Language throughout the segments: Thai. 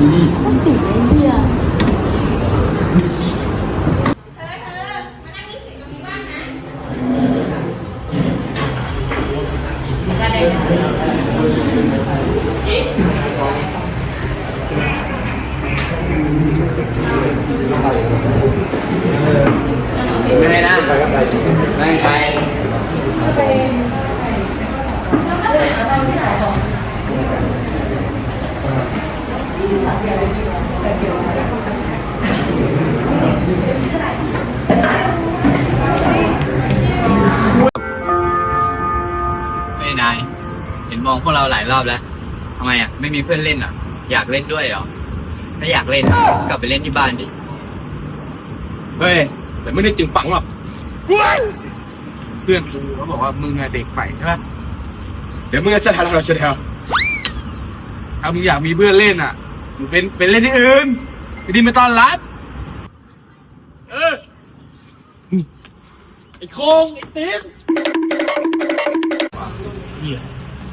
ก็ติดไอ้ พวกเราหลายรอบแล้วทำไมอะ ไม่มีเพื่อนเล่นอะ อยากเล่นด้วยเหรอ ถ้าอยากเล่นกลับไปเล่นที่บ้านดิ เฮ้ย แต่ไม่ได้จึงปังหรอก เพื่อนกูเขาบอกว่ามึงอะเด็กใหม่ใช่ไหมเดี๋ยวมึงจะแสดงเราแสดงถ้ามึงอยากมีเพื่อนเล่นอะ มึงเป็นเป็นเล่นที่อื่นที่นี่ไม่ต้อนรับ เออ ไอ้โคงไอ้เ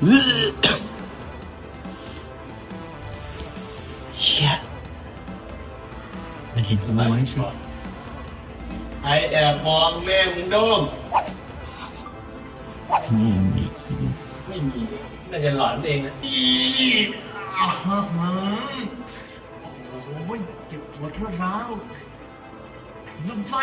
มันเห็นกูไหมสิไอแอบมองแม่มึงโดมนี่มีไม่มีน่าจะหลอนเองนะอีโอ้ยเจ็บปวดรวดร้าวลำไส้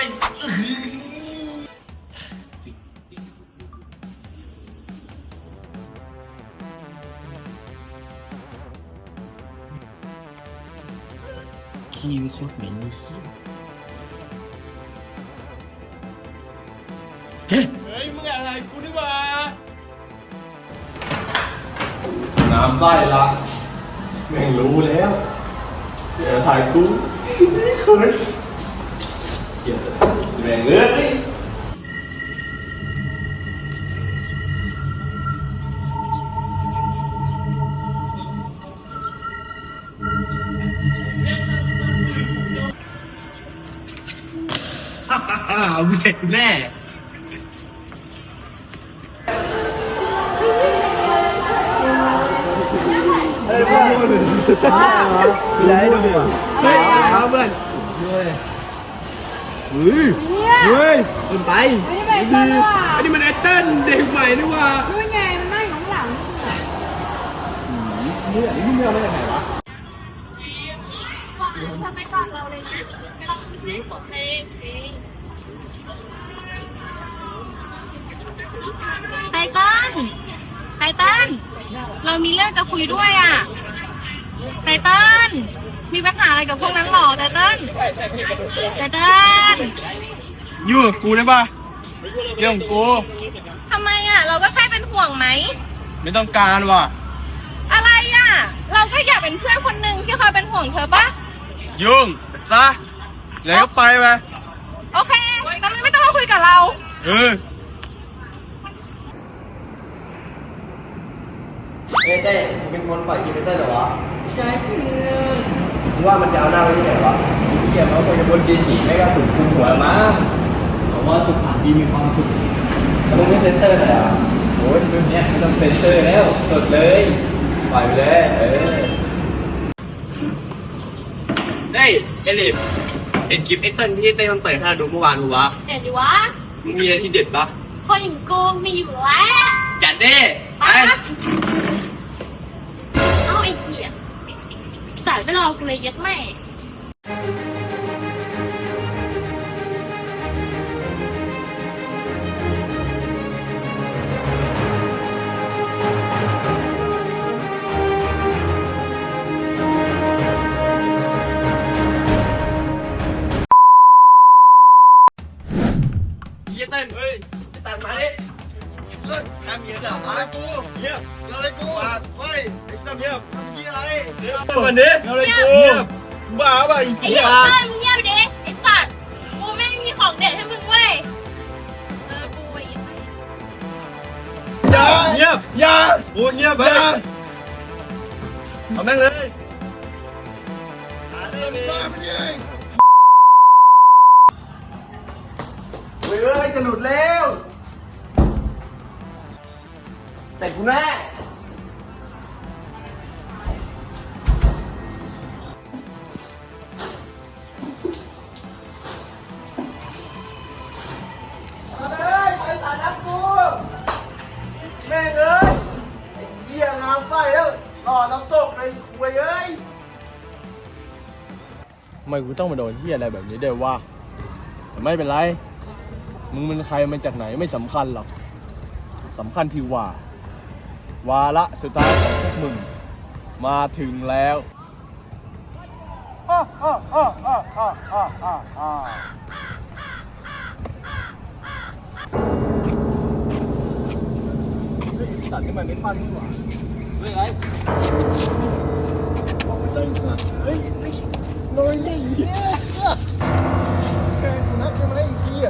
ขี้ไม่โคตรเหม็นเลยสิเฮ้ยมึงอะไรกูนี่หว่าน้ำไส้ละ แม่งรู้แล้วเจอถ่ายกูไม่เคยเกลียดแม่งเอ้ย อ้าวมึงเสร็จกูแน่เฮ้ยเอาเพื่อนเฮ้ยเฮ้ยขึ้นไปไม่ได้เป็นคนว่ะอันนี้มันไอเติ้ลเด็กใหม่นี่หว่าดูไงมันนั่งอยู่ข้างหลังทำไมก่อนเราเลยนะเราต้องให้ผมเพลงไตเติ้ล ไตเติ้ลเรามีเรื่องจะคุยด้วยอะไตเติ้ลมีปัญหาอะไรกับพวกนั้นหรอไตเติ้ลไตเติ้ลยุ่งกับกูได้ป่ะเรื่องของกูทำไมอะ เราก็แค่เป็นห่วงไหม ไม่ต้องการว่ะ อะไรอะ เราก็อยากเป็นเพื่อนคนหนึ่งที่คอยเป็นห่วงเธอปะยุ่งไปซะแล้วก็ไปไปโอเคงั้นไม่ต้องมาคุยกับเรา เออ เอ้ยเต้มึงเป็นคนปล่อยคลิปไอ้เต้ลเหรอวะใช่เพื่อนมึงว่ามันจะเอาหน้าไว้ที่ไหนวะไอ้เหี้ยมันคงจะบนดินหนีไม่ก็ถูกคุมหัวมั้งผมว่าสุขานดีมีความสุขแล้วมึงไม่เซ็นเซอร์หน่อยเหรอโอ้ยรุ่นเนี้ยไม่ต้องเซ็นเซอร์แล้วสดเลยปล่อยไปเลยเออเฮ้ยเอลิฟเห็นคลิปไอเติ้ลที่เต้มันเปิดให้เราดูเมื่อวานกูวะเห็นดิวะมึงมีอะไรที่เด็ดปะคนอย่างกูมีอยู่แล้วจัดเด้ไปนะายไม่รอกูเลยยัดแม่ เงียบเงียบกปากไว้อ้สัตว์เงียบเงียอะไรเงียบันเงีเงียบบ้าป่ะไอ้ไอ้บ้ามึงเงียบดิอ้สัตว์กูไม่มีของเด็ดให้มึงเว้ยเออกูไอ้ไอ้อย่เงียบอย่ากูเงียบไปเอแม่งเลยหาเลฮ้ยจะหลุดแล้ว แต่กูแน่แม่งเอ้ยไอ้เหี้ยงามไฟแล้วหล่อน้ำตกเลยคุยเอ้ยทำไมกูต้องมาโดนเฮียอะไรแบบนี้ด้วยวะแต่ไม่เป็นไร มึงเป็นใครมาจากไหนไม่สำคัญหรอกสำคัญที่ว่า วาระสุดท้ายของพวกมึง มาถึงแล้วสัตว์นี่มันไม่ปั้นนี่หว่าเฮ้ยไอ้บอกไม่ใช่เฮ้ยลอยเนี่ยเหี้ยแกกูนักใช่ไหมไอ้เหี้ย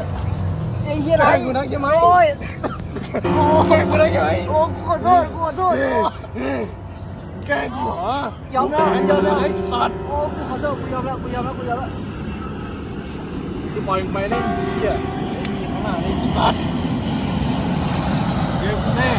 ไอ้เหี้ยอะไรกูนักใช่ไหมโอ้ย โอ้ยกูนักใช่ไงโอ้ขอโทษขอโทษแกล้งกูเหรอยอมแล้วยอมแล้วไอ้สัตว์โอ้กูขอโทษกูยอมแล้วกูยอมแล้วกูยอมแล้วกูปล่อยมึงไปได้ไอ้เหี้ยไม่มีข้างหน้าไอ้สัตว์เดี๋ยวกูแน่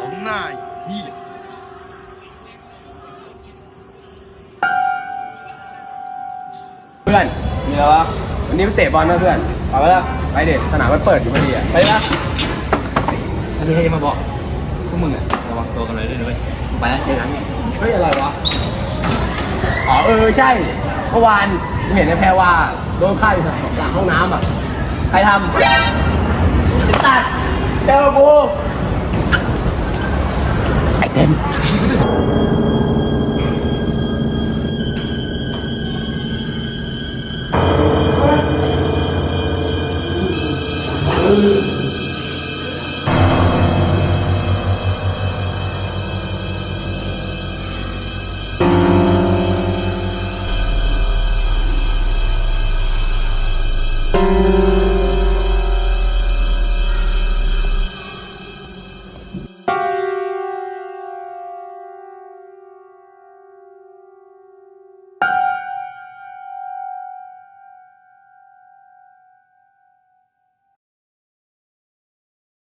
ล้มหน้าไอ้เหี้ยเพื่อนมีแล้ววะวันนี้ไปเตะบอลนะเพื่อนไปปะล่ะไปเด็ดสนามมันเปิดอยู่พอดีอะไปปะถ้าพี่ให้มาบอกพวกมึงอะระวังตัวกันเลยด้วยนะเว้ยไปแล้วเจอกันไงเฮ้ยอะไรวะอ๋อเออใช่เมื่อวานกูเห็นในแพรว่าโดนฆ่าอยู่หลังห้องน้ำอะใครทำตัดเจอกู thêm.